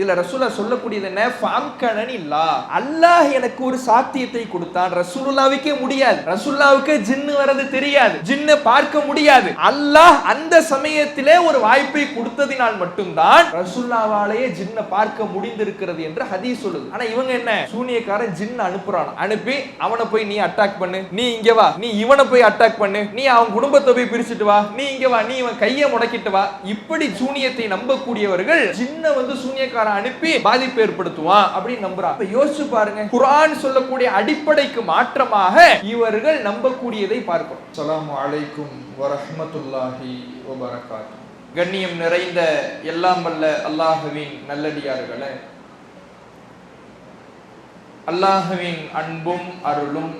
இதுல ரசூலா சொல்லக்கூடியது என்ன? ஃபாம்கனன் இல்லா. அல்லாஹ் எனக்கு ஒரு சாத்தியத்தை கொடுத்தான். ரசூலுல்லாவுக்கே முடியாது. ரசூல்லாவுக்கு ஜின்னு வரது தெரியாது. ஜின்னு பார்க்க முடியாது. அல்லாஹ் அந்த சமயத்திலே ஒரு வாய்ப்பை கொடுத்ததினால் மட்டும்தான் ரசூல்லாவாலேயே ஜின்னை பார்க்க முடிந்திருக்கிறது என்று ஹதி சொல்லுது. ஆனா இவங்க என்ன? சூனியக்காரன் ஜின்னு அனுப்புறான். அனுப்பி அவனை போய் நீ அட்டாக் பண்ணு. நீ இங்க வா. நீ இவனை போய் அட்டாக் பண்ணு. நீ அவன் குடும்பத்தை போய் பிரிச்சுட்டு வா. நீ இங்க வா. நீ இவன் கையை முடக்கிட்டு வா. இப்படி சூனியத்தை நம்பக்கூடியவர்கள் ஜின்ன வந்து சூனியக்காரன் அனுப்பி பாதிப்பு ஏற்படுத்துவான் அப்படின்னு நம்புறான். யோசிச்சு பாருங்க. குர்ஆன் சொல்லக்கூடிய அடிப்படைக்கு மாற்றமாக இவர்கள் நம்பக்கூடியதை பார்க்கிறோம் அஸ்ஸலாமு அலைக்கும் வரஹ்மத்துல்லாஹி வபரகாத்துஹு. கண்ணியம் நிறைந்த எல்லாம் வல்ல அல்லாஹுவின் நல்லடியார்களே. அல்லாஹுவின் அன்பும் அருளும்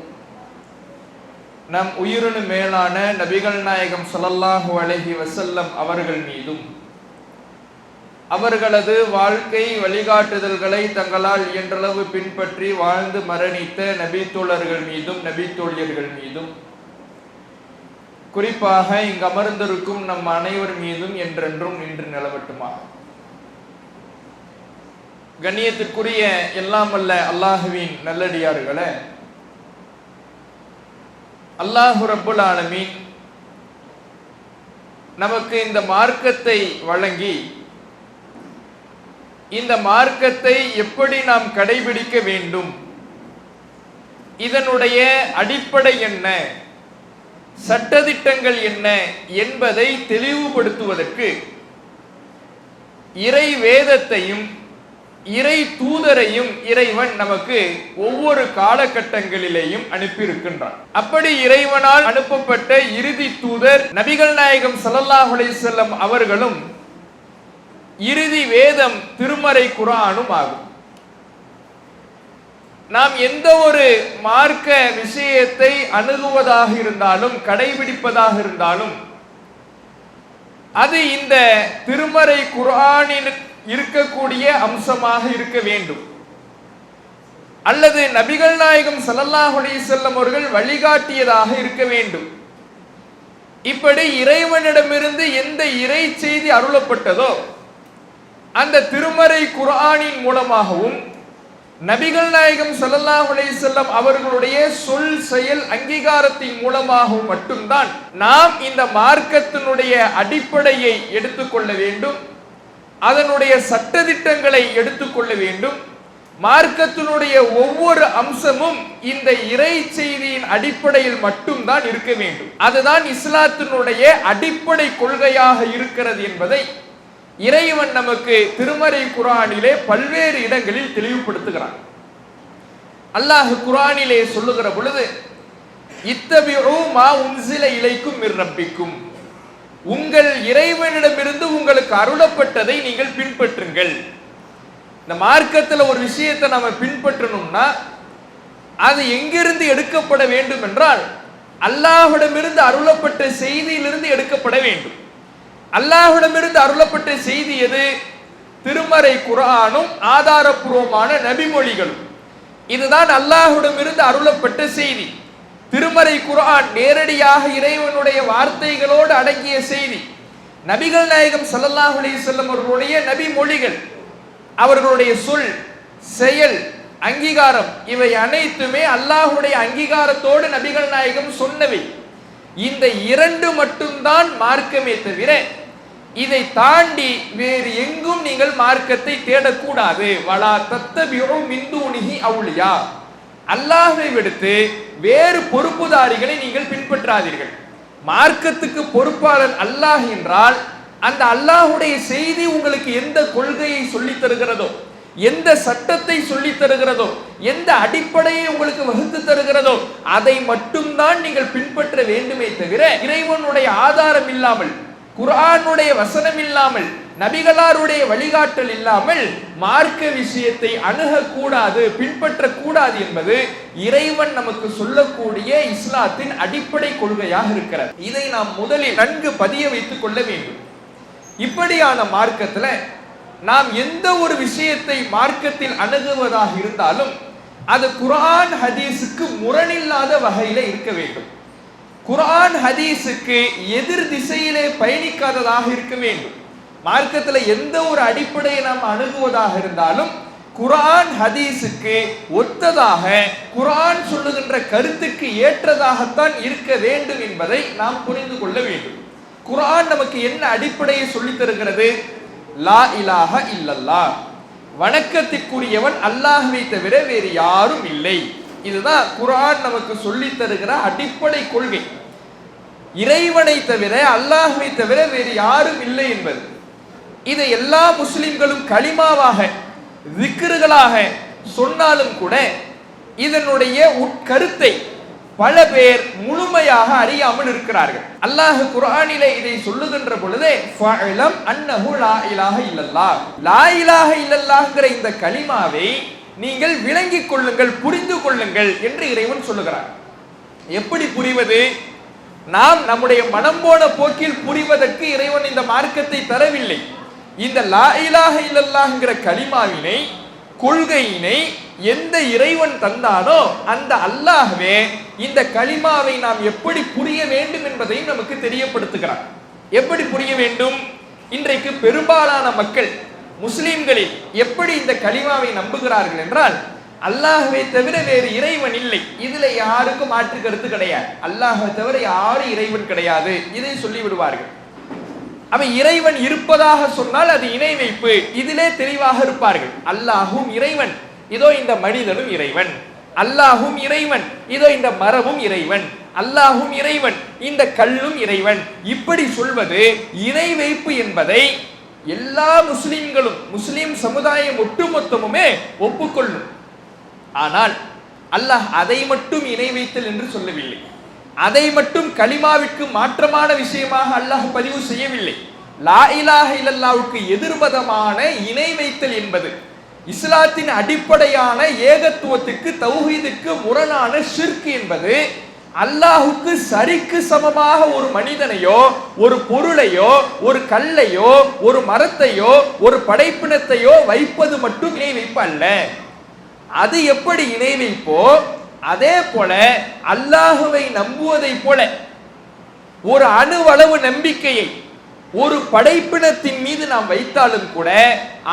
நம் உயிரினு மேலான நபிகள் நாயகம் ஸல்லல்லாஹு அலைஹி வஸல்லம் அவர்கள் மீதும் அவர்களது வாழ்க்கை வழிகாட்டுதல்களை தங்களால் இயன்றளவு பின்பற்றி வாழ்ந்து மரணித்த நபித்தோழர்கள் மீதும் நபித்தோழியர்கள் மீதும். குறிப்பாக இங்கு அமர்ந்திருக்கும் நம் அனைவர் மீதும் என்றென்றும் நின்று நிலவட்டுமா? கண்ணியத்திற்குரிய எல்லாம் அல்ல அல்லாஹுவின் நல்லடியார்களே. அல்லாஹு ரப்புல் ஆலமீன் நமக்கு இந்த மார்க்கத்தை வழங்கி இந்த மார்க்கத்தை எப்படி நாம் கடைபிடிக்க வேண்டும்? இதனுடைய அடிப்படை என்ன? சட்டதிட்டங்கள் என்ன என்பதை தெளிவுபடுத்துவதற்கு இறை வேதத்தையும் இறை தூதரையும் இறைவன் நமக்கு ஒவ்வொரு காலகட்டங்களிலேயும் அனுப்பியிருக்கின்றான். அப்படி இறைவனால் அனுப்பப்பட்ட இறுதி தூதர் நபிகள் நாயகம் சல்லாஹ் அலைஹி அவர்களும் இறுதி வேதம் திருமறை குரானும் ஆகும். நாம் எந்த ஒரு மார்க்க விஷயத்தை அணுகுவதாக இருந்தாலும் கடைபிடிப்பதாக இருந்தாலும் அது இந்த திருமறை குரானில் இருக்கக்கூடிய அம்சமாக இருக்க வேண்டும். அல்லது நபிகள் நாயகம் ஸல்லல்லாஹு செல்லம் அவர்கள் வழிகாட்டியதாக இருக்க வேண்டும். இப்படி இறைவனிடமிருந்து எந்த இறை செய்தி அருளப்பட்டதோ அந்த திருமறை குர்ஆனின் மூலமாகவும் நபிகள் நாயகம் ஸல்லல்லாஹு அலைஹி அவர்களுடைய சொல் செயல் அங்கீகாரத்தின் மூலமாகவும் மட்டும்தான் நாம் இந்த மார்க்கத்தினுடைய அடிப்படையை எடுத்துக்கொள்ள வேண்டும் அதனுடைய சட்டதிட்டங்களை எடுத்துக்கொள்ள வேண்டும். மார்க்கத்தினுடைய ஒவ்வொரு அம்சமும் இந்த இறை செய்தியின் அடிப்படையில் மட்டும்தான் இருக்க வேண்டும். அதுதான் இஸ்லாத்தினுடைய அடிப்படை கொள்கையாக இருக்கிறது என்பதை இறைவன் நமக்கு திருமறை குரானிலே பல்வேறு இடங்களில் தெளிவுபடுத்துகிறான். அல்லாஹ் குரானிலே சொல்லுகிற பொழுது இத்தபிஉ மா உன்சில இலைக்கும் மிர்ரப்பிக்கும் உங்கள் இறைவனிடமிருந்து உங்களுக்கு அருளப்பட்டதை நீங்கள் பின்பற்றுங்கள். இந்த மார்க்கத்தில் ஒரு விஷயத்தை நம்ம பின்பற்றணும்னா அது எங்கிருந்து எடுக்கப்பட வேண்டும் என்றால் அல்லாஹிடமிருந்து அருளப்பட்ட செய்தியிலிருந்து எடுக்கப்பட வேண்டும். அல்லாஹுடமிருந்து அருளப்பட்ட செய்தி எது? திருமறை குரானும் ஆதாரபூர்வமான நபிமொழிகளும். இதுதான் அல்லாஹுடமிருந்து அருளப்பட்ட செய்தி. திருமறை குரான் நேரடியாக இறைவனுடைய வார்த்தைகளோடு அடங்கிய செய்தி. நபிகள் நாயகம் ஸல்லல்லாஹு அலைஹி அவர்களுடைய நபி மொழிகள் அவர்களுடைய சொல் செயல் அங்கீகாரம் இவை அனைத்துமே அல்லாஹுடைய அங்கீகாரத்தோடு நபிகள் நாயகம் சொன்னவை. இந்த இரண்டு மட்டும்தான் மார்க்கமே தவிர இதை தாண்டி வேறு எங்கும் நீங்கள் மார்க்கத்தை தேடக்கூடாது. வலா தத்தபியோ மிந்தூனிகி அவுளியா அல்லாஹை விடுத்து வேறு பொறுப்புதாரிகளை நீங்கள் பின்பற்றாதீர்கள். மார்க்கத்துக்கு பொறுப்பாளர் அல்லாஹ் என்றால் அந்த அல்லாஹுடைய செய்தி உங்களுக்கு எந்த கொள்கையை சொல்லித் தருகிறதோ எந்த சட்டத்தை சொல்லி தருகிறதோ எந்த அடிப்படையை உங்களுக்கு வகுத்து தருகிறதோ அதை மட்டும்தான் நீங்கள் பின்பற்ற வேண்டுமே தவிர இறைவனுடைய ஆதாரம் இல்லாமல் குரானுடைய வசனம் இல்லாமல் நபிகளாருடைய வழிகாட்டல் இல்லாமல் மார்க்க விஷயத்தை அணுகக்கூடாது பின்பற்றக்கூடாது என்பது இறைவன் நமக்கு சொல்லக்கூடிய இஸ்லாத்தின் அடிப்படை கொள்கையாக இருக்கிறது. இதை நாம் முதலில் நன்கு பதிய வைத்துக் கொள்ள வேண்டும். இப்படியான மார்க்கத்தில் நாம் எந்த ஒரு விஷயத்தை மார்க்கத்தில் அணுகுவதாக இருந்தாலும் அது குரான் ஹதீஸுக்கு முரணில்லாத வகையில் இருக்க வேண்டும். குரான் ஹதீஸுக்கு எதிர் திசையிலே பயணிக்காததாக இருக்க வேண்டும். மார்க்கத்தில் எந்த ஒரு அடிப்படையை நாம் அணுகுவதாக இருந்தாலும் குரான் ஹதீஸுக்கு ஒத்ததாக குரான் சொல்லுகின்ற கருத்துக்கு ஏற்றதாகத்தான் இருக்க வேண்டும் என்பதை நாம் புரிந்து கொள்ள வேண்டும். குரான் நமக்கு என்ன அடிப்படையை சொல்லித் தருகிறது? லா இலாக இல்லல்லா வணக்கத்திற்குரியவன் அல்லாஹுவை தவிர வேறு யாரும் இல்லை. இதுதான் குரான் நமக்கு சொல்லித் தருகிற அடிப்படை கொள்கை. இறைவனை தவிர அல்லாஹை தவிர வேறு யாரும் இல்லை என்பது. இதை எல்லா முஸ்லிம்களும் களிமாவாக விக்கிர்களாக சொன்னாலும் கூட இதனுடைய உட்கருத்தை பல பேர் முழுமையாக அறியாமல் இருக்கிறார்கள். அல்லாஹ் குரானிலே இதை சொல்லுகின்ற பொழுதே ஃபஅலம் அன்னஹு லா இலாஹ இல்லல்லாஹ். லா இலாஹ இல்லல்லாஹ்ங்கிற இந்த கலிமாவை நீங்கள் விளங்கிக் கொள்ளுங்கள் புரிந்து கொள்ளுங்கள் என்று இறைவன் சொல்லுகிறார் எப்படி புரிவது? நாம் நம்முடைய மனம் போன போக்கில் புரிவதற்கு இறைவன் இந்த மார்க்கத்தை தரவில்லை. இந்த லா இலாஹ களிமாவினை கொள்கையினை எந்த இறைவன் தந்தானோ அந்த அல்லாஹ்வே இந்த களிமாவை நாம் எப்படி புரிய வேண்டும் என்பதையும் நமக்கு தெரியப்படுத்துகிறார் எப்படி புரிய வேண்டும்? இன்றைக்கு பெரும்பாலான மக்கள் முஸ்லீம்களில் எப்படி இந்த கலிமாவை நம்புகிறார்கள் என்றால் அல்லாஹுவை தவிர வேறு இறைவன் இல்லை. இதுல யாருக்கும் மாற்று கருத்து கிடையாது. அல்லாஹை தவிர யாரும் இறைவன் கிடையாது. இதை சொல்லி விடுவார்கள் அவன் இறைவன் இருப்பதாக சொன்னால் அது இணை வைப்பு. இதிலே தெளிவாக இருப்பார்கள். அல்லாஹும் இறைவன் இதோ இந்த மனிதனும் இறைவன். அல்லாஹும் இறைவன் இதோ இந்த மரமும் இறைவன். அல்லாஹும் இறைவன் இந்த கல்லும் இறைவன். இப்படி சொல்வது இணை வைப்பு என்பதை எல்லா முஸ்லிம்களும் முஸ்லிம் சமுதாயம் ஒட்டுமொத்தமுமே ஒப்புக்கொள்ளும். ஆனால் அல்லாஹ் அதை மட்டும் இணை வைத்தல் என்று சொல்லவில்லை. அதை மட்டும் கலிமாவிற்கு மாற்றமான விஷயமாக அல்லாஹ் பதிவு செய்யவில்லை. லா இலாஹ இல்லல்லாவுக்கு எதிர்பதமான இணை வைத்தல் என்பது இஸ்லாத்தின் அடிப்படையான ஏகத்துவத்துக்கு தௌஹீதுக்கு முரணான ஷிர்க் என்பது அல்லாஹுக்கு சரிக்கு சமமாக ஒரு மனிதனையோ ஒரு பொருளையோ ஒரு கல்லையோ ஒரு மரத்தையோ ஒரு படைப்பினத்தையோ வைப்பது மட்டும் இணை வைப்பு அல்ல. அது எப்படி இணை வைப்போ அதே போல அல்லாஹுவை நம்புவதை போல ஒரு அணுவளவு நம்பிக்கையை ஒரு படைப்பினத்தின் மீது நாம் வைத்தாலும் கூட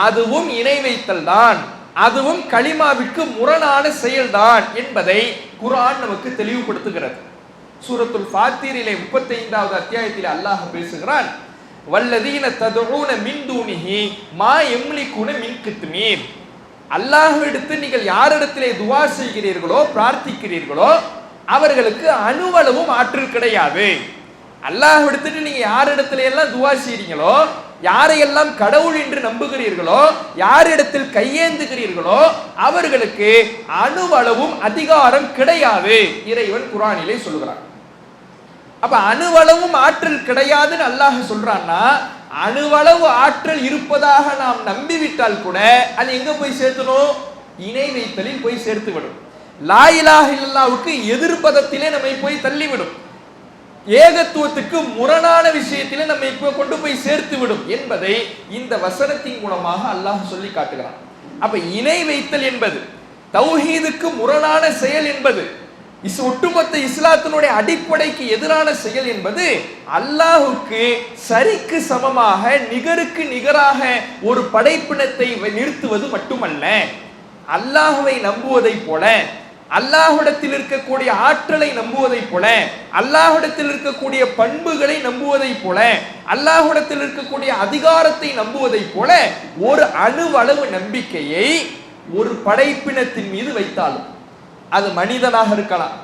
அதுவும் இணை வைத்தல் தான். அதுவும் களிமாவிற்கு முரணான செயல்தான் என்பதை குரான் நமக்கு தெளிவுபடுத்துகிறது. சூரத்துல் ஃபாத்திரிலே முப்பத்தைந்தாவது அத்தியாயத்தில் அல்லாஹ் பேசுகிறான் வல்லதீன ததுஊன மின் தூணிகி மா எம்லி குண மின் கித்மீர் அல்லாஹ்விடுத்து நீங்கள் யாரிடத்திலே துவா செய்கிறீர்களோ பிரார்த்திக்கிறீர்களோ அவர்களுக்கு அணுவளவும் ஆற்றல் கிடையாது. அல்லாஹ் எடுத்துட்டு நீங்க யாரிடத்துல எல்லாம் துவா செய்றீங்களோ யாரையெல்லாம் கடவுள் என்று நம்புகிறீர்களோ யாரிடத்தில் கையேந்துகிறீர்களோ அவர்களுக்கு அணுவளவும் அதிகாரம் கிடையாது. இறைவன் குரானிலே சொல்கிறான் அப்ப அணுவளவும் ஆற்றல் கிடையாதுன்னு அல்லாஹ் சொல்றான்னா அணுவளவு ஆற்றல் இருப்பதாக நாம் நம்பிவிட்டால் கூட அது எங்க போய் சேர்த்தணும்? இணை வைத்தலில் போய் சேர்த்து விடும் லாயிலாக இல்லாவுக்கு எதிர்பதத்திலே நம்மை போய் தள்ளிவிடும். ஏகத்துவத்துக்கு முரணான விஷயத்திலே நம்ம இப்போ கொண்டு போய் சேர்த்து விடும் என்பதை இந்த வசனத்தின் மூலமாக அல்லாஹ் சொல்லி காட்டுகிறான். அப்ப இணை வைத்தல் என்பது தௌஹீதுக்கு முரணான செயல் என்பது இஸ் ஒட்டுமொத்த இஸ்லாத்தினுடைய அடிப்படைக்கு எதிரான செயல் என்பது அல்லாஹுக்கு சரிக்கு சமமாக நிகருக்கு நிகராக ஒரு படைப்பினத்தை நிறுத்துவது மட்டுமல்ல. அல்லாஹுவை நம்புவதைப் போல அல்லாஹுடத்தில் இருக்கக்கூடிய ஆற்றலை நம்புவதைப் போல அல்லாஹுடத்தில் இருக்கக்கூடிய பண்புகளை நம்புவதைப் போல அல்லாஹுடத்தில் இருக்கக்கூடிய அதிகாரத்தை நம்புவதைப் போல ஒரு அணுவளவு நம்பிக்கையை ஒரு படைப்பினத்தின் மீது வைத்தாலும் அது மனிதனாக இருக்கலாம்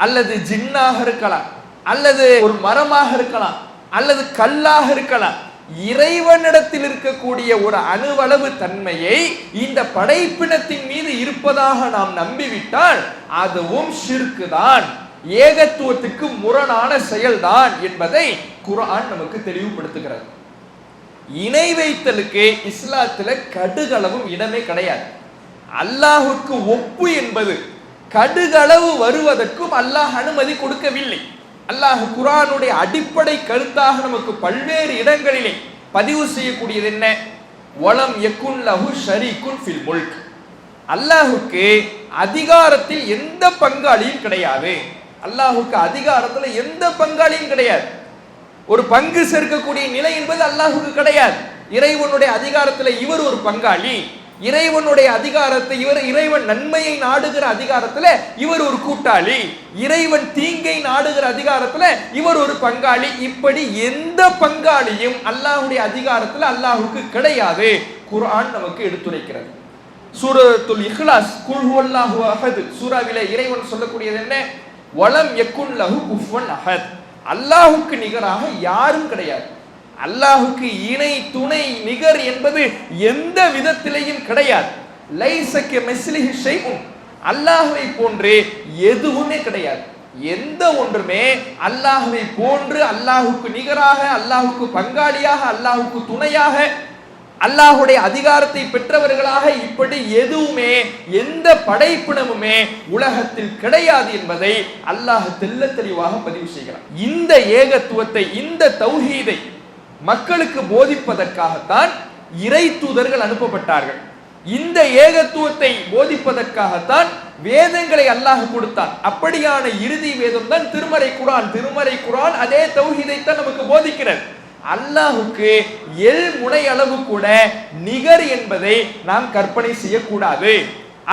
அல்லது ஜின்னாக இருக்கலாம் அல்லது ஒரு மரமாக இருக்கலாம் அல்லது கல்லாக இருக்கலாம் இறைவனிடத்தில் இருக்கக்கூடிய ஒரு அணுவளவு தன்மையை இந்த படைப்பினத்தின் மீது இருப்பதாக நாம் நம்பிவிட்டால் அதுவும் ஷிர்க்கு தான் ஏகத்துவத்துக்கு முரணான செயல்தான் என்பதை குரான் நமக்கு தெளிவுபடுத்துகிறது. இணை வைத்தலுக்கு இஸ்லாத்துல கடுகளவும் இடமே கிடையாது. அல்லாஹுக்கு ஒப்பு என்பது கடுகளவு வருவதற்கும் அல்லாஹ் அனுமதி கொடுக்கவில்லை. அல்லாஹ் குரானுடைய அடிப்படை கருத்தாக நமக்கு பல்வேறு இடங்களிலே பதிவு செய்யக்கூடியது என்ன? வளம் யக்குன் லஹு ஷரீக்குன் ஃபில் முல்க். அல்லாஹுக்கு அதிகாரத்தில் எந்த பங்காளியும் கிடையாது. அல்லாஹுக்கு அதிகாரத்தில் எந்த பங்காளியும் கிடையாது. ஒரு பங்கு சேர்க்கக்கூடிய நிலை என்பது அல்லாஹுக்கு கிடையாது. இறைவனுடைய அதிகாரத்தில் இவர் ஒரு பங்காளி இறைவனுடைய அதிகாரத்தை இவர் இறைவன் நன்மையை நாடுகிற அதிகாரத்துல இவர் ஒரு கூட்டாளி. இறைவன் தீங்கை நாடுகிற அதிகாரத்துல இவர் ஒரு பங்காளி. இப்படி எந்த பங்காளியும் அல்லாஹ்வுடைய அதிகாரத்துல அல்லாஹுக்கு கிடையாது. குரான் நமக்கு எடுத்துரைக்கிறது. சூரத்துல் இஹ்லாஸ் குல்ஹுவல்லாஹு அஹத். சூராவிலே இறைவன் சொல்லக்கூடியது என்ன? வளம் எக்குன் லஹு குஃபன் அஹத். அல்லாஹுக்கு நிகராக யாரும் கிடையாது. அல்லாஹுக்கு இணை துணை நிகர் என்பது எந்த விதத்திலேயும் கிடையாது. லைசக்க மெஸ்லிஹி ஷைஉன். அல்லாஹுவை போன்று எதுவுமே கிடையாது. எந்த ஒன்றுமே அல்லாஹுவை போன்று அல்லாஹுக்கு நிகராக அல்லாஹுக்கு பங்காளியாக அல்லாஹுக்கு துணையாக அல்லாஹுடைய அதிகாரத்தை பெற்றவர்களாக இப்படி எதுவுமே எந்த படைப்பினமுமே உலகத்தில் கிடையாது என்பதை அல்லாஹ் தெல்ல தெளிவாக பதிவு செய்கிறார் இந்த ஏகத்துவத்தை இந்த தௌஹீதை மக்களுக்கு போதிப்பதற்காகத்தான் இறை தூதர்கள் அனுப்பப்பட்டார்கள். இந்த ஏகத்துவத்தை போதிப்பதற்காகத்தான் வேதங்களை அல்லாஹ் கொடுத்தான். அப்படியான இறுதி வேதம் தான் திருமறை குரான். திருமறை குரான் அதே தௌஹீதைத்தான் நமக்கு போதிக்கிறது. அல்லாஹுக்கு எல் முனை அளவு கூட நிகர் என்பதை நாம் கற்பனை செய்யக்கூடாது.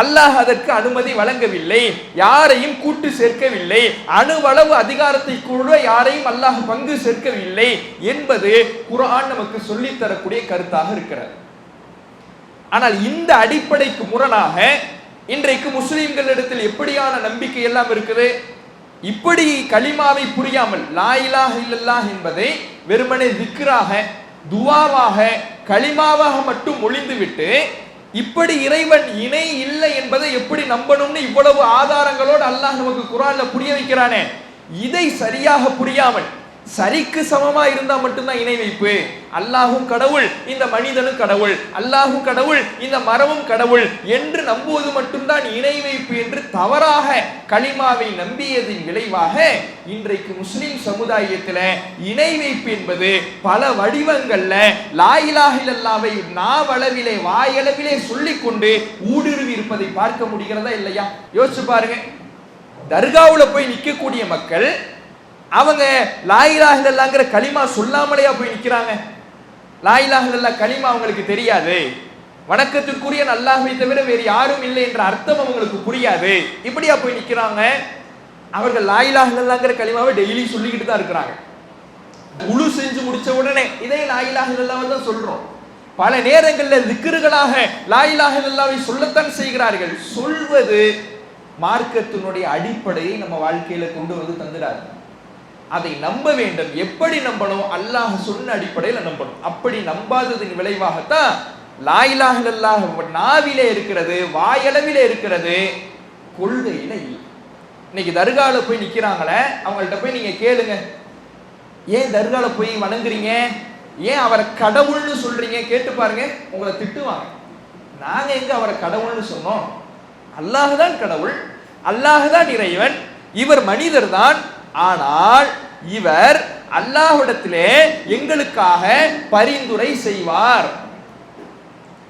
அல்லாஹ் அதற்கு அனுமதி வழங்கவில்லை. யாரையும் கூட்டு சேர்க்கவில்லை. அணுவளவு அதிகாரத்தை கூட யாரையும் அல்லாஹ் பங்கு சேர்க்கவில்லை என்பது குரான் நமக்கு சொல்லித் தரக்கூடிய கருத்தாக இருக்கிறது. ஆனால் இந்த அடிப்படைக்கு முரணாக இன்றைக்கு முஸ்லிம்களிடத்தில் எப்படியான நம்பிக்கை எல்லாம் இருக்குது? இப்படி கலிமாவை புரியாமல் லாயிலாக இல்லல்லாஹ் என்பதை வெறுமனே திக்ராக துவாவாக களிமாவாக மட்டும் ஒளிந்துவிட்டு இப்படி இறைவன் இணை இல்லை என்பதை எப்படி நம்பணும்னு இவ்வளவு ஆதாரங்களோடு அல்லாஹ் நமக்கு குரான்ல புரிய வைக்கிறானே? இதை சரியாக புரியாமல் சரிக்கு சமமா இருந்தா மட்டும்தான் இணை வைப்பு. அல்லாஹும் கடவுள் இந்த மனிதனும் கடவுள். அல்லாஹும் கடவுள் இந்த மரமும் கடவுள் என்று நம்புவது மட்டும்தான் இணை வைப்பு என்று தவறாக களிமாவை நம்பியதின் விளைவாக இன்றைக்கு முஸ்லிம் சமுதாயத்தில் இணை வைப்பு என்பது பல வடிவங்கள்ல லாயிலாகிலல்லாவை நாவளவிலே வாயளவிலே சொல்லிக்கொண்டு ஊடுருவி இருப்பதை பார்க்க முடிகிறதா இல்லையா? யோசிச்சு பாருங்க. தர்காவுல போய் நிற்கக்கூடிய மக்கள் அவங்க லாயிலாகிலல்லாங்கிற களிமா சொல்லாமலேயா போய் நிற்கிறாங்க லாயிலாகிலல்லா களிமா அவங்களுக்கு தெரியாது. வணக்கத்திற்குரிய அல்லாஹ்வை தவிர வேறு யாரும் இல்லை என்ற அர்த்தம் அவங்களுக்கு புரியாது. இப்படியா போய் நிற்கிறாங்க அவர்கள் லாயிலாகிலல்லாங்கிற களிமாவை டெய்லி சொல்லிக்கிட்டு தான் இருக்கிறாங்க. முழு செஞ்சு முடிச்ச உடனே இதே லாயிலாக இல்லாம தான் சொல்றோம். பல நேரங்களில் திக்கிறுகளாக லாயிலாக இல்லாவை சொல்லத்தான் செய்கிறார்கள். சொல்வது மார்க்கத்தினுடைய அடிப்படையை நம்ம வாழ்க்கையில கொண்டு வந்து தந்துடாது. அதை நம்ப வேண்டும். எப்படி நம்பணும்? அல்லாஹ் சொன்ன அடிப்படையில் நம்பணும். அப்படி நம்பாததின் விளைவாகத்தான் லாயிலாக அல்லாஹ் நாவிலே இருக்கிறது வாயளவிலே இருக்கிறது கொள்கையில இல்லை. இன்னைக்கு தர்கால போய் நிக்கிறாங்களே அவங்கள்ட்ட போய் நீங்க கேளுங்க. ஏன் தர்கால போய் வணங்குறீங்க? ஏன் அவரை கடவுள்னு சொல்றீங்க? கேட்டு பாருங்க உங்களை திட்டுவாங்க. நாங்க எங்க அவரை கடவுள்னு சொன்னோம்? அல்லாஹ் தான் கடவுள் அல்லாஹ் தான் இறைவன் இவர் மனிதர் தான் ஆனால் இவர் அல்லாஹ்விடத்திலே எங்களுக்காக பரிந்துரை செய்வார்.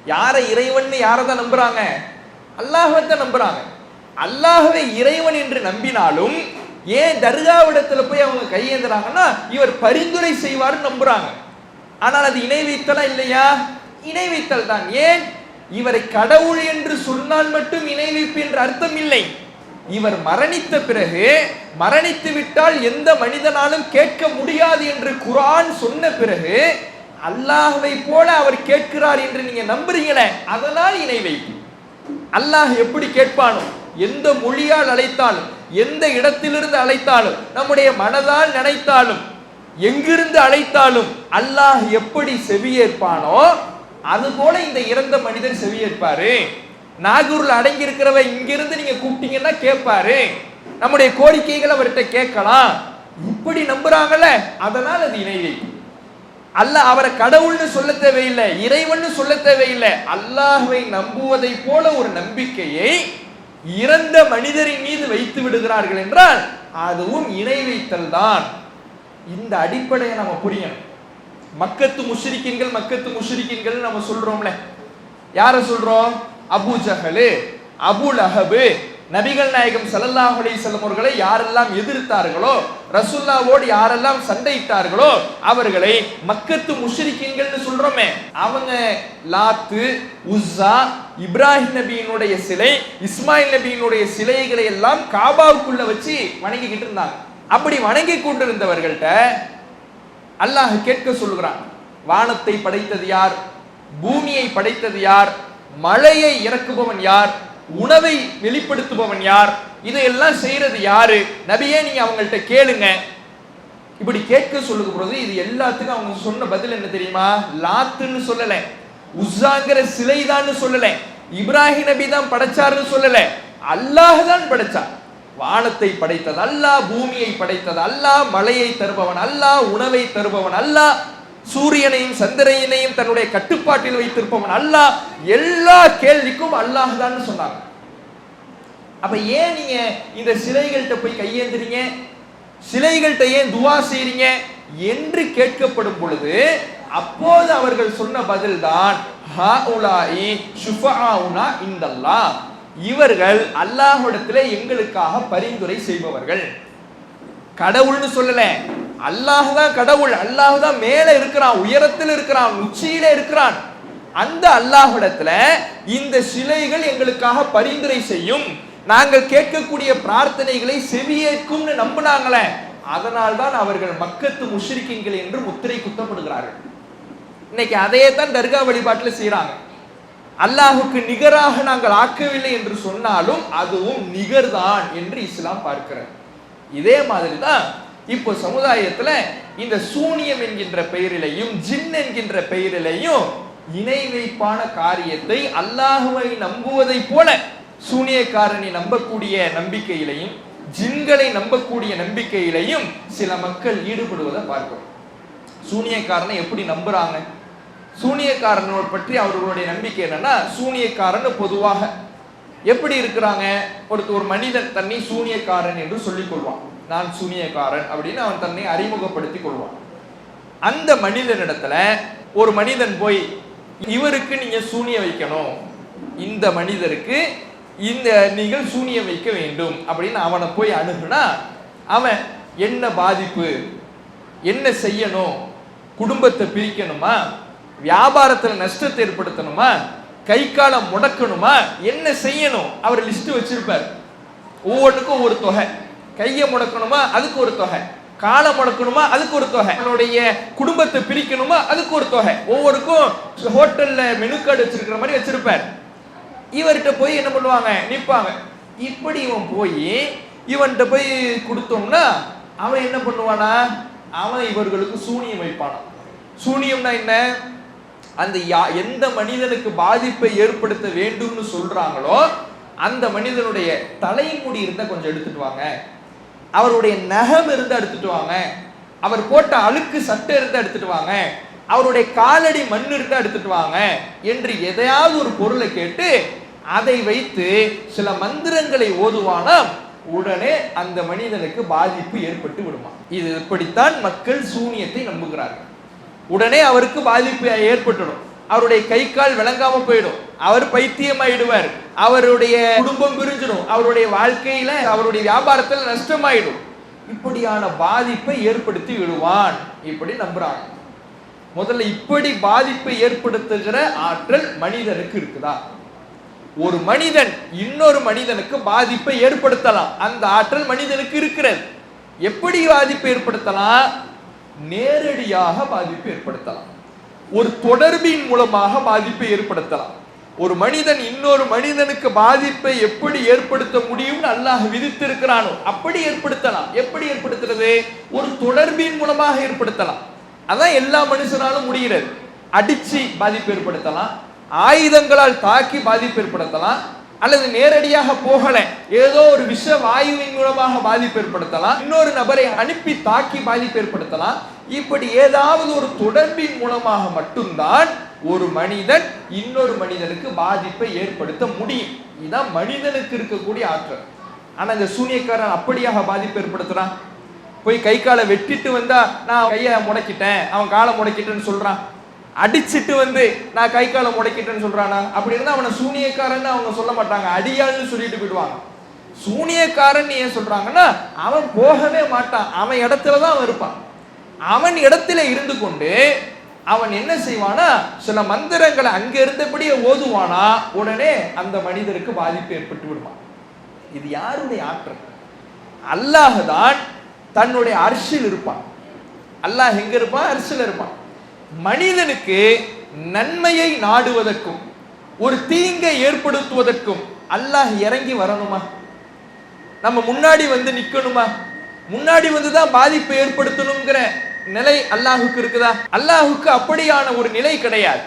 யாரை இறைவன் யாரை தான் நம்புறாங்க? அல்லாஹத்தை நம்புறாங்க. அல்லாஹவை இறைவன் என்று நம்பினாலும் ஏன் தர்காவிடத்துல போய் அவங்க கையேந்துறாங்கன்னா இவர் பரிந்துரை செய்வார் நம்புறாங்க. ஆனால் அது இணை வைத்தலா இல்லையா? இணை வைத்தல் தான் ஏன்? இவரை கடவுள் என்று சொன்னால் மட்டும் இணை வைப்பு என்று அர்த்தம் இல்லை. இவர் மரணித்த பிறகு மரணித்து விட்டால் எந்த மனிதனாலும் கேட்க முடியாது என்று குரான் சொன்ன பிறகு அல்லாஹ்வை போல அவர் கேட்கிறார் என்று நீங்க நம்புறீங்களே அதனால் இணை வைப்பு அல்லாஹ் எப்படி கேட்பானோ எந்த மொழியால் அழைத்தாலும் எந்த இடத்திலிருந்து அழைத்தாலும் நம்முடைய மனதால் நினைத்தாலும் எங்கிருந்து அழைத்தாலும் அல்லாஹ் எப்படி செவியேற்பானோ அது போல இந்த இறந்த மனிதர் செவியேற்பாரு. நாகூர்ல அடங்கி இருக்கிறவ இங்கிருந்து நீங்க கூப்பிட்டீங்கன்னா கேட்பாரு. நம்முடைய கோரிக்கைகள் அவர்கிட்ட கேட்கலாம். இப்படி நம்புறாங்கல்ல அதனால் அது இணை வைப்பு அல்ல அவரை கடவுள்னு சொல்ல தேவையில்லை இறைவன் சொல்ல தேவையில்லை. அல்லாஹுவை நம்புவதை போல ஒரு நம்பிக்கையை இறந்த மனிதரின் மீது வைத்து விடுகிறார்கள் என்றால் அதுவும் இணை வைத்தல் தான். இந்த அடிப்படையை நம்ம புரியணும். மக்கத்து முஷ்ரிக்கின்கள் மக்கத்து முஷ்ரிக்கின்கள் நம்ம சொல்றோம்ல. யார சொல்றோம்? அபு ஜஹலு அபு நபிகள் நாயகம் சல்லல்லாஹ் அலிசல்லம் அவர்களை யாரெல்லாம் எதிர்த்தார்களோ ரசுல்லாவோடு யாரெல்லாம் சண்டையிட்டார்களோ அவர்களை மக்கத்து முஷ்ரிக்கீன்கள்னு சொல்றோமே. அவங்க லாத்து உஸ்ஸா இப்ராஹிம் நபியினுடைய சிலை இஸ்மாயில் நபியினுடைய சிலைகளை எல்லாம் காபாவுக்குள்ள வச்சு வணங்கிக்கிட்டு இருந்தாங்க. அப்படி வணங்கி கொண்டிருந்தவர்கள்ட்ட அல்லாஹ் கேட்க சொல்கிறான் வானத்தை படைத்தது யார்? பூமியை படைத்தது யார்? மழையை இறக்குபவன் யார்? உணவை வெளிப்படுத்துபவன் யார்? இதையெல்லாம் செய்யறது யாரு? நபியே நீங்க அவங்கள்ட்ட கேளுங்க. இப்படி கேட்க சொல்லுக பொழுது இது எல்லாத்துக்கும் அவங்க சொன்ன பதில் என்ன தெரியுமா? லாத்துன்னு சொல்லல. உஸ்ஸாங்கிற சிலைதான்னு சொல்லல. இப்ராஹிம் நபி தான் படைச்சாருன்னு சொல்லல. அல்லாஹ் தான் படைச்சார். வானத்தை படைத்தது அல்லாஹ் பூமியை படைத்தது அல்லாஹ் மழையை தருபவன் அல்லாஹ் உணவை தருபவன் அல்லாஹ். சூரியனையும் சந்திரனையும் தன்னுடைய கட்டுப்பாட்டில் வைத்திருப்பவன் அல்லாஹ் எல்லா கேள்விக்கும் அல்லாஹ் தான் சொன்னாங்க. அப்ப ஏன் நீங்க இந்த சிலைகள்கிட்ட போய் கையேந்துறீங்க? சிலைகள்கிட்ட ஏன் துவா செய்றீங்க? என்று கேட்கப்படும் பொழுது அப்போது அவர்கள் சொன்ன பதில் தான் இவர்கள் அல்லாஹ் எங்களுக்காக பரிந்துரை செய்பவர்கள். கடவுள்னு சொல்லல. அல்லாஹ் தான் கடவுள் அல்லாஹ் தான் மேல இருக்கிறான் உயரத்தில் இருக்கிறான் உச்சியில இருக்கிறான். அந்த அல்லாஹிடத்துல இந்த சிலைகள் எங்களுக்காக பரிந்துரை செய்யும். நாங்கள் கேட்கக்கூடிய பிரார்த்தனைகளை செவியேற்கும்னு நம்பினாங்களே. அதனால் தான் அவர்கள் மக்கத்து முஷ்ரிக்கிங்கள் என்று முத்திரை குத்தப்படுகிறார்கள். இன்னைக்கு அதையே தான் தர்கா வழிபாட்டில் செய்கிறாங்க அல்லாஹுக்கு நிகராக நாங்கள் ஆக்கவில்லை என்று சொன்னாலும் அதுவும் நிகர்தான் என்று இஸ்லாம் பார்க்கிறது. இதே மாதிரி தான் இப்போ சமுதாயத்துல இந்த சூனியம் என்கின்ற பெயரிலையும் ஜின் என்கின்ற பெயரிலையும் இணை வைப்பான காரியத்தை அல்லாஹுவை நம்புவதை போல சூனியக்காரனை நம்பக்கூடிய நம்பிக்கையிலையும் ஜின்களை நம்பக்கூடிய நம்பிக்கையிலையும் சில மக்கள் ஈடுபடுவதை பார்க்கிறோம். சூனியக்காரனை எப்படி நம்புறாங்க? சூனியக்காரனோட பற்றி அவர்களுடைய நம்பிக்கை என்னன்னா சூனியக்காரன் பொதுவாக எப்படி இருக்கிறாங்க? ஒருத்தர் ஒரு மனிதன் தன்னை சூனியக்காரன் என்று சொல்லிக் கொள்வான். நான் சூனியக்காரன் அப்படின்னு அவன் தன்னை அறிமுகப்படுத்தி கொள்வான். அந்த மனிதனிடத்துல ஒரு மனிதன் போய் இவருக்கு நீங்க சூனிய வைக்கணும். இந்த மனிதருக்கு இந்த நீங்கள் சூனியம் வைக்க வேண்டும். அப்படின்னு அவனை போய் அணுகுனா அவன் என்ன பாதிப்பு? என்ன செய்யணும்? குடும்பத்தை பிரிக்கணுமா? வியாபாரத்தில் நஷ்டத்தை ஏற்படுத்தணுமா? கை காலம் முடக்கணுமா? என்ன செய்யணும்? அவர் லிஸ்ட் வச்சிருப்பார். ஒவ்வொன்றுக்கும் ஒரு தொகை. கையை முடக்கணுமா? அதுக்கு ஒரு தொகை. காலை முடக்கணுமா? அதுக்கு ஒரு தொகை. அவனுடைய குடும்பத்தை பிரிக்கணுமா? அதுக்கு ஒரு தொகை. ஒவ்வொருக்கும் ஹோட்டல்ல மெனு கார்டு வச்சிருக்கிற மாதிரி வச்சிருப்பார். இவர்கிட்ட போய் என்ன பண்ணுவாங்க? நிற்பாங்க இப்படி இவன் போய் இவன்கிட்ட போய் கொடுத்தோம்னா அவன் என்ன பண்ணுவானா? அவன் இவர்களுக்கு சூனியம் வைப்பானா? சூனியம்னா என்ன? அந்த யா எந்த மனிதனுக்கு பாதிப்பை ஏற்படுத்த வேண்டும்னு சொல்றாங்களோ அந்த மனிதனுடைய தலைமுடி இருந்தால் கொஞ்சம் எடுத்துட்டு வாங்க. அவருடைய நகம் இருந்து எடுத்துட்டு வாங்க. அவர் போட்ட அழுக்கு சட்டை இருந்து எடுத்துட்டு வாங்க. அவருடைய காலடி மண் இருந்தால் எடுத்துட்டு வாங்க என்று எதையாவது ஒரு பொருளை கேட்டு அதை வைத்து சில மந்திரங்களை ஓதுவானாம். உடனே அந்த மனிதனுக்கு பாதிப்பு ஏற்பட்டு விடுமா. இது இப்படித்தான் மக்கள் சூனியத்தை நம்புகிறார்கள். உடனே அவருக்கு பாதிப்பு ஏற்பட்டுடும். அவருடைய கை கால் விளங்காம போயிடும். அவர் பைத்தியமாயிடுவார். அவருடைய குடும்பம் பிரிஞ்சிடும். அவருடைய வாழ்க்கையில அவருடைய வியாபாரத்தில் நஷ்டமாயிடும். இப்படியான பாதிப்பை ஏற்படுத்தி விடுவான் இப்படி நம்புறாங்க முதல்ல இப்படி பாதிப்பை ஏற்படுத்துகிற ஆற்றல் மனிதனுக்கு இருக்குதா? ஒரு மனிதன் இன்னொரு மனிதனுக்கு பாதிப்பை ஏற்படுத்தலாம். அந்த ஆற்றல் மனிதனுக்கு இருக்கிறது. எப்படி பாதிப்பை ஏற்படுத்தலாம்? நேரடியாக பாதிப்பு ஏற்படுத்தலாம். ஒரு தொடர்பின் மூலமாக பாதிப்பை ஏற்படுத்தலாம். ஒரு மனிதன் இன்னொரு மனிதனுக்கு பாதிப்பை எப்படி ஏற்படுத்த முடியும்னு அல்லாஹ் விதித்திருக்கிறானோ அப்படி ஏற்படுத்தலாம். எப்படி ஏற்படுத்துறது? ஒரு தொடர்பின் மூலமாக ஏற்படுத்தலாம். அதான் எல்லா மனுஷனாலும் முடிகிறது. அடிச்சு பாதிப்பு ஏற்படுத்தலாம். ஆயுதங்களால் தாக்கி பாதிப்பு ஏற்படுத்தலாம். அல்லது நேரடியாக போகல. ஏதோ ஒரு விஷ வாயுவின் மூலமாக பாதிப்பு ஏற்படுத்தலாம். இன்னொரு நபரை அனுப்பி தாக்கி பாதிப்பு ஏற்படுத்தலாம். இப்படி ஏதாவது ஒரு தொடர்பின் மூலமாக மட்டும்தான் ஒரு மனிதன் இன்னொரு மனிதனுக்கு பாதிப்பை ஏற்படுத்த முடியும். இதுதான் மனிதனுக்கு இருக்கக்கூடிய ஆற்றல். ஆனா இந்த சூனியக்காரன் அப்படியாக பாதிப்பு ஏற்படுத்துறான். போய் கை காலை வெட்டிட்டு வந்தா நான் கையை முடக்கிட்டேன். அவன் காலை முடக்கிட்டேன்னு சொல்றான். அடிச்சிட்டு வந்து நான் கை காலை முடக்கிட்டேன்னு சொல்றானா? அப்படி இருந்தா அவனை சூனியக்காரன்னு அவங்க சொல்ல மாட்டாங்க. அடியாள்னு சொல்லிட்டு போயிடுவாங்க. சூனியக்காரன் ஏன் சொல்றாங்கன்னா அவன் போகவே மாட்டான். அவன் இடத்துல தான் அவன் இருப்பான். அவன் இடத்துல இருந்து கொண்டு அவன் என்ன செய்வானா சில மந்திரங்களை அங்க இருந்தபடியே ஓதுவானா உடனே அந்த மனிதருக்கு பாதிப்பு ஏற்பட்டு விடுவான். இது யாருடைய ஆற்றல்? அல்லாஹ் தான் தன்னுடைய அரிசியில் இருப்பான். அல்லாஹ் எங்க இருப்பான்? அரிசியில் இருப்பான். மனிதனுக்கு நன்மையை நாடுவதற்கும் ஒரு தீங்கை ஏற்படுத்துவதற்கும் அல்லாஹ் இறங்கி வரணுமா? நம்ம முன்னாடி வந்து நிக்கணுமா? முன்னாடி வந்து தான் பாதிப்பை ஏற்படுத்தணுங்கிற நிலை அல்லாஹுக்கு இருக்குதா? அல்லாஹுக்கு அப்படியான ஒரு நிலை கிடையாது.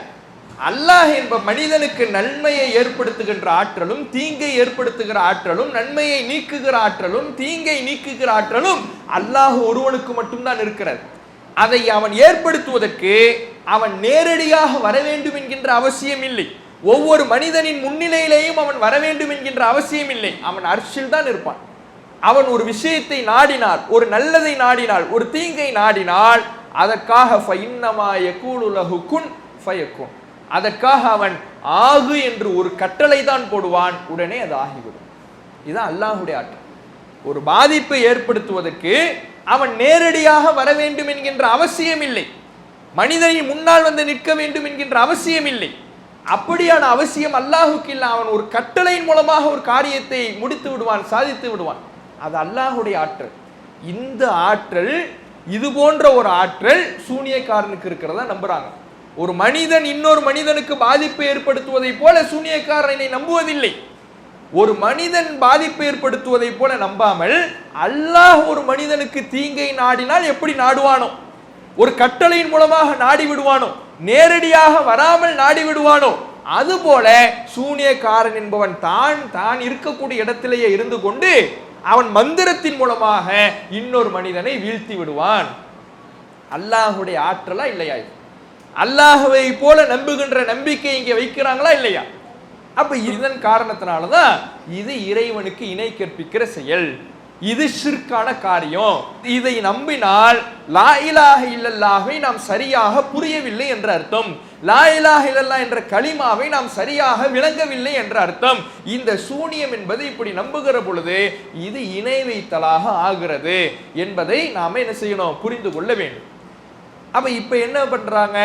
அல்லாஹ் என்ப மனிதனுக்கு நன்மையை ஏற்படுத்துகின்ற ஆற்றலும் தீங்கை ஏற்படுத்துகிற ஆற்றலும் நன்மையை நீக்குகிற ஆற்றலும் தீங்கை நீக்குகிற ஆற்றலும் அல்லாஹ் ஒருவனுக்கு மட்டும்தான் இருக்கிறது. அதை அவன் ஏற்படுத்துவதற்கு அவன் நேரடியாக வர வேண்டும் என்கின்ற அவசியம் இல்லை. ஒவ்வொரு மனிதனின் முன்னிலையிலேயும் அவன் வர வேண்டும் என்கின்ற அவசியம் இல்லை. அவன் அர்ஷில் தான் இருப்பான். அவன் ஒரு விஷயத்தை நாடினால் ஒரு நல்லதை நாடினால் ஒரு தீங்கை நாடினால் அதற்காக ஃபைன்னமா குன் அதற்காக அவன் ஆகு என்று ஒரு கட்டளை தான் போடுவான். உடனே அது ஆகிவிடும். இதுதான் அல்லாஹுடைய ஆற்றல். ஒரு பாதிப்பை ஏற்படுத்துவதற்கு அவன் நேரடியாக வர வேண்டும் என்கின்ற அவசியம் இல்லை மனிதனின் முன்னால் வந்து நிற்க வேண்டும் என்கின்ற அவசியம் இல்லை அப்படியான அவசியம் அல்லாஹுக்கு இல்லை. அவன் ஒரு கட்டளையின் மூலமாக ஒரு காரியத்தை முடித்து விடுவான் சாதித்து விடுவான். அது அல்லாஹுடைய ஆற்றல். இந்த ஆற்றல் இது போன்ற ஒரு ஆற்றல் சூனியக்காரனுக்கு இருக்கிறதா நம்புறாங்க. ஒரு மனிதன் இன்னொரு மனிதனுக்கு பாதிப்பை ஏற்படுத்துவதை போல சூனியக்காரனை நம்புவதில்லை. ஒரு மனிதன் பாதிப்பை ஏற்படுத்துவதை போல நம்பாமல் அல்லாஹ் ஒரு மனிதனுக்கு தீங்கை நாடினால் எப்படி நாடுவானோ? ஒரு கட்டளையின் மூலமாக நாடி விடுவானோ? நேரடியாக வராமல் நாடி விடுவானோ? அதுபோல சூனியக்காரன் என்பவன் தான் தான் இருக்கக்கூடிய இடத்திலேயே இருந்து கொண்டு அவன் மந்திரத்தின் மூலமாக இன்னொரு மனிதனை வீழ்த்தி விடுவான். அல்லாஹுடைய ஆற்றலா இல்லையா அல்லாஹுவை போல நம்புகின்ற நம்பிக்கை இங்கே வைக்கிறாங்களா இல்லையா? அப்ப இதன் காரணத்தினால தான் இது இறைவனுக்கு இணை கற்பிக்கிற செயல். இது ஷிர்கான காரியம். இதை நம்பினால் லா இலாஹ நாம் சரியாக புரியவில்லை என்ற அர்த்தம். லா இல்லல்லா என்ற களிமாவை நாம் சரியாக விளங்கவில்லை என்ற அர்த்தம். இந்த சூனியம் என்பது இப்படி நம்புகிற பொழுது இது இணை வைத்தலாக ஆகிறது என்பதை நாம் என்ன செய்யணும்? புரிந்து கொள்ள வேண்டும். அப்ப இப்ப என்ன பண்றாங்க?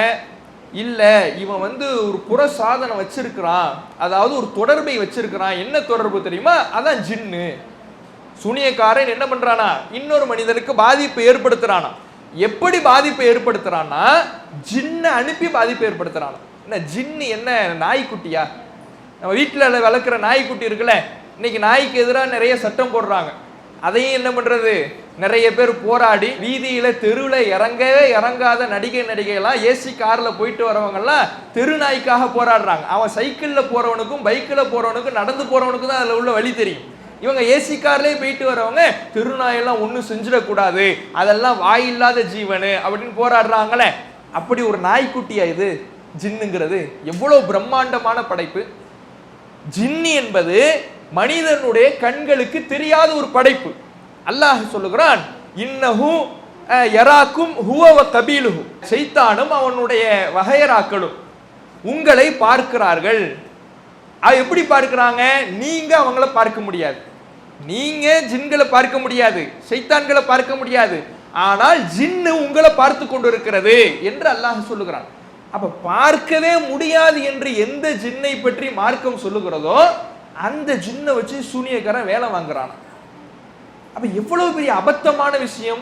இல்லை இவன் வந்து ஒரு புற சாதனை வச்சிருக்கிறான் அதாவது ஒரு தொடர்பை வச்சிருக்கிறான் என்ன தொடர்பு தெரியுமா? அதான் ஜின்னு. சுனியக்காரன் என்ன பண்றானா இன்னொரு மனிதனுக்கு பாதிப்பை ஏற்படுத்துறானா. எப்படி பாதிப்பை ஏற்படுத்துறான்னா ஜின்னை அனுப்பி பாதிப்பை ஏற்படுத்துறானா. என்ன ஜின்னு என்ன நாய்க்குட்டியா? நம்ம வீட்டில் வளர்க்குற நாய்க்குட்டி இருக்குல்ல இன்னைக்கு நாய்க்கு எதிராக நிறைய சட்டம் போடுறாங்க. அதையும் என்ன பண்ணுறது நிறைய பேர் போராடி வீதியில் தெருவில் இறங்கவே இறங்காத நடிகை நடிகைலாம் ஏசி காரில் போயிட்டு வரவங்கெல்லாம் தெரு நாய்க்காக போராடுறாங்க. அவன் சைக்கிளில் போகிறவனுக்கும் பைக்கில் போகிறவனுக்கும் நடந்து போகிறவனுக்கும் தான் அதில் உள்ள வழி தெரியும். இவங்க ஏசி கார்லேயே போயிட்டு வரவங்க திருநாயெல்லாம் ஒன்றும் செஞ்சிடக்கூடாது. அதெல்லாம் வாயில்லாத ஜீவனு அப்படின்னு போராடுறாங்களே. அப்படி ஒரு நாய்க்குட்டியா இது? ஜின்னுங்கிறது எவ்வளோ பிரம்மாண்டமான படைப்பு. ஜின்னி என்பது மனிதனுடைய கண்களுக்கு தெரியாத ஒரு படைப்பு. அல்லாஹ் சொல்லுகிறான் இன்னஹு யராக்கும் ஹுவவ கபீலுஹு. சைத்தானும் அவனுடைய வகையராக்களும் உங்களை பார்க்கிறார்கள். அது எப்படி பார்க்கிறாங்க? நீங்க அவங்கள பார்க்க முடியாது. நீங்க ஜின்களை பார்க்க முடியாது. சைத்தான்களை பார்க்க முடியாது. ஆனால் ஜின்னு உங்களை பார்த்து கொண்டிருக்கிறது என்று அல்லாஹ் சொல்லுகிறான். அப்ப பார்க்கவே முடியாது என்று எந்த ஜின்னை பற்றி மார்க்கம் சொல்லுகிறதோ அந்த ஜின்னை வச்சு சூனியக்காரன் வேலை வாங்குறான். அப்போ எவ்வளவு பெரிய அபத்தமான விஷயம்?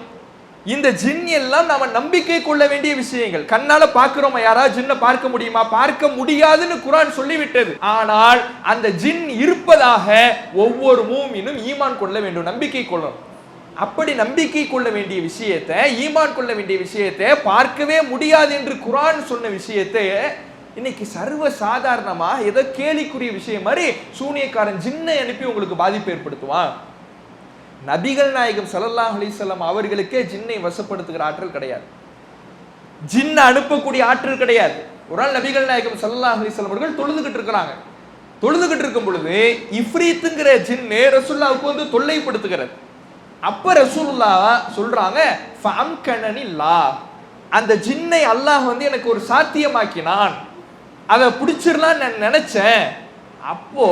இந்த ஜின் எல்லாம் நாம நம்பிக்கை கொள்ள வேண்டிய விஷயங்கள். கண்ணால பார்க்கிறோமா யாராவது ஜின்னை பார்க்க முடியுமா? பார்க்க முடியாதுன்னு குரான் சொல்லிவிட்டது. ஆனால் அந்த ஜின் இருப்பதாக ஒவ்வொரு மூமினும் ஈமான் கொள்ள வேண்டும் நம்பிக்கை கொள்ளணும். அப்படி நம்பிக்கை கொள்ள வேண்டிய விஷயத்தை ஈமான் கொள்ள வேண்டிய விஷயத்தை பார்க்கவே முடியாது என்று குரான் சொன்ன விஷயத்தை இன்னைக்கு சர்வ சாதாரணமா ஏதோ கேலிக்குரிய விஷயம் மாதிரி சூனியக்காரன் ஜின்னை அனுப்பி உங்களுக்கு பாதிப்பு ஏற்படுத்துவான். நபிகள் நாயகம் ஸல்லல்லாஹு அலிசல்லாம் அவர்களுக்கே ஜின்னை வசப்படுத்துகிற ஆற்றல் கிடையாது. ஜின்னை அனுப்பக்கூடிய ஆற்றல் கிடையாது. ஒரு நாள் நபிகள் நாயகம் சல்லாஹ் அலிசல்லாம் அவர்கள் தொழுதுகிட்டு இருக்கிறாங்க. தொழுதுகிட்டு இருக்கும் பொழுது இஃப்ரீத்துங்கிற ஜின்னு ரசுல்லாவுக்கு வந்து தொல்லைப்படுத்துகிறது. அப்ப ரசூலுல்லா சொல்றாங்க ஃபம்கனனி லா அந்த ஜின்னை அல்லாஹ் வந்து எனக்கு ஒரு சாத்தியமாக்கினான். அதை பிடிச்சிடலாம் நான் நினைச்சேன். அப்போ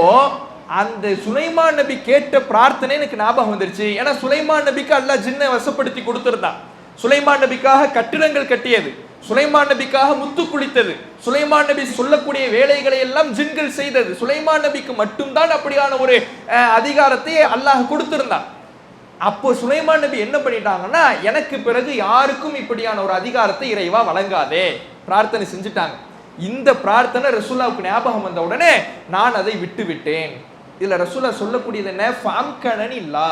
அந்த சுலைமான் நபி கேட்ட பிரார்த்தனை எனக்கு ஞாபகம் வந்துருச்சு. ஏன்னா சுலைமான் நபிக்கு அல்லாஹ் ஜின்னை வசப்படுத்தி கொடுத்துருந்தான். சுலைமான் நபிக்காக கட்டிடங்கள் கட்டியது. சுலைமான் நபிக்காக முத்து குளித்தது. சுலைமான் நபி சொல்லக்கூடிய வேலைகளை எல்லாம் ஜின்கள் செய்தது. சுலைமான் நபிக்கு மட்டும்தான் அப்படியான ஒரு அதிகாரத்தை அல்லாஹ் கொடுத்திருந்தான். அப்போ சுலைமான் நபி என்ன பண்ணிட்டாங்கன்னா எனக்கு பிறகு யாருக்கும் இப்படியான ஒரு அதிகாரத்தை இறைவா வழங்காதே. பிரார்த்தனை செஞ்சுட்டாங்க. இந்த பிரார்த்தனை ரசூல்லாவுக்கு ஞாபகம் வந்த உடனே நான் அதை விட்டு விட்டேன் இதுல ரசூல்லா சொல்லக்கூடியது என்ன? ஃபாம்கணன் இல்லா.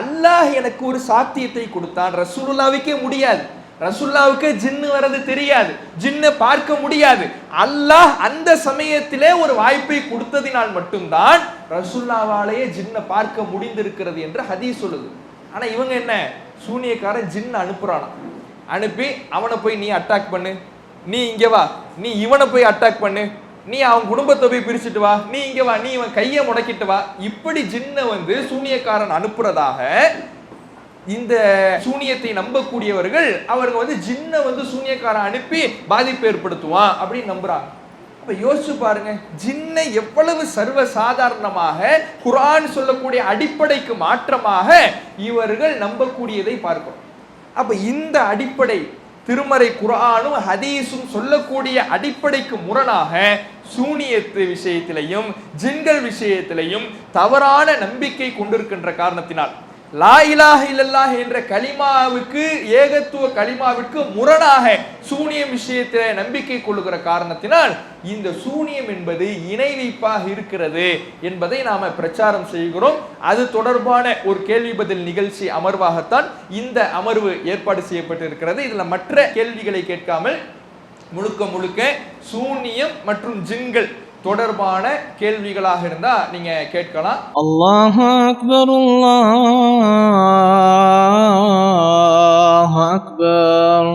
அல்லாஹ் எனக்கு ஒரு சாத்தியத்தை கொடுத்தான். ரசூலுல்லாவுக்கே முடியாது. ரசுல்லாவுக்கு ஜின்னு வர்றது தெரியாது. ஜின்னை பார்க்க முடியாது. அல்லாஹ் அந்த சமயத்திலே ஒரு வாய்ப்பை கொடுத்ததினால் மட்டும்தான் ரசுல்லாவாலேயே ஜின்னை பார்க்க முடிந்திருக்கிறது என்று ஹதீஸ் சொல்லுது. ஆனா இவங்க என்ன? சூனியக்காரன் ஜின்னு அனுப்புறானா அனுப்பி அவனை போய் நீ அட்டாக் பண்ணு. நீ இங்கே வா. நீ இவனை போய் அட்டாக் பண்ணு. நீ அவன் குடும்பத்தை போய் பிரிச்சுட்டு வா. நீ இங்கே வா. நீ இவன் கையை முடக்கிட்டு வா. இப்படி ஜின்னை வந்து சூனியக்காரன் அனுப்புறதாக இந்த சூனியத்தை நம்பக்கூடியவர்கள் அவர்கள் வந்து ஜின்னை வந்து சூனியக்காரன் அனுப்பி பாதிப்பு ஏற்படுத்துவான் அப்படின்னு நம்புறாங்க. அப்போ யோசிச்சு பாருங்க. ஜின்னை எவ்வளவு சர்வ சாதாரணமாக குரான் சொல்லக்கூடிய அடிப்படைக்கு மாற்றமாக இவர்கள் நம்பக்கூடியதை பார்க்கிறோம். அப்போ இந்த அடிப்படை திருமறை குரானும் ஹதீஸும் சொல்லக்கூடிய அடிப்படைக்கு முரணாக சூனியத்து விஷயத்திலையும் ஜின்கள் விஷயத்திலையும் தவறான நம்பிக்கை கொண்டிருக்கின்ற காரணத்தினால் லா இலாஹ இல்லல்லாஹ் என்ற கலிமாவுக்கு ஏகத்துவ கலிமாவிற்கு முரணாக சூனியம் விஷயத்தில் நம்பிக்கை கொள்ளுகிற காரணத்தினால் இந்த சூனியம் என்பது இணை வைப்பாக இருக்கிறது என்பதை நாம பிரச்சாரம் செய்கிறோம். அது தொடர்பான ஒரு கேள்வி பதில் நிகழ்ச்சி அமர்வாகத்தான் இந்த அமர்வு ஏற்பாடு செய்யப்பட்டிருக்கிறது. இதில் மற்ற கேள்விகளை கேட்காமல் முழுக்க முழுக்க சூனியம் மற்றும் ஜின்கள் தொடர்பான கேள்விகளாக இருந்தா நீங்க கேட்கலாம். அல்லாஹ் அக்பர் அல்லாஹ் அக்பர்.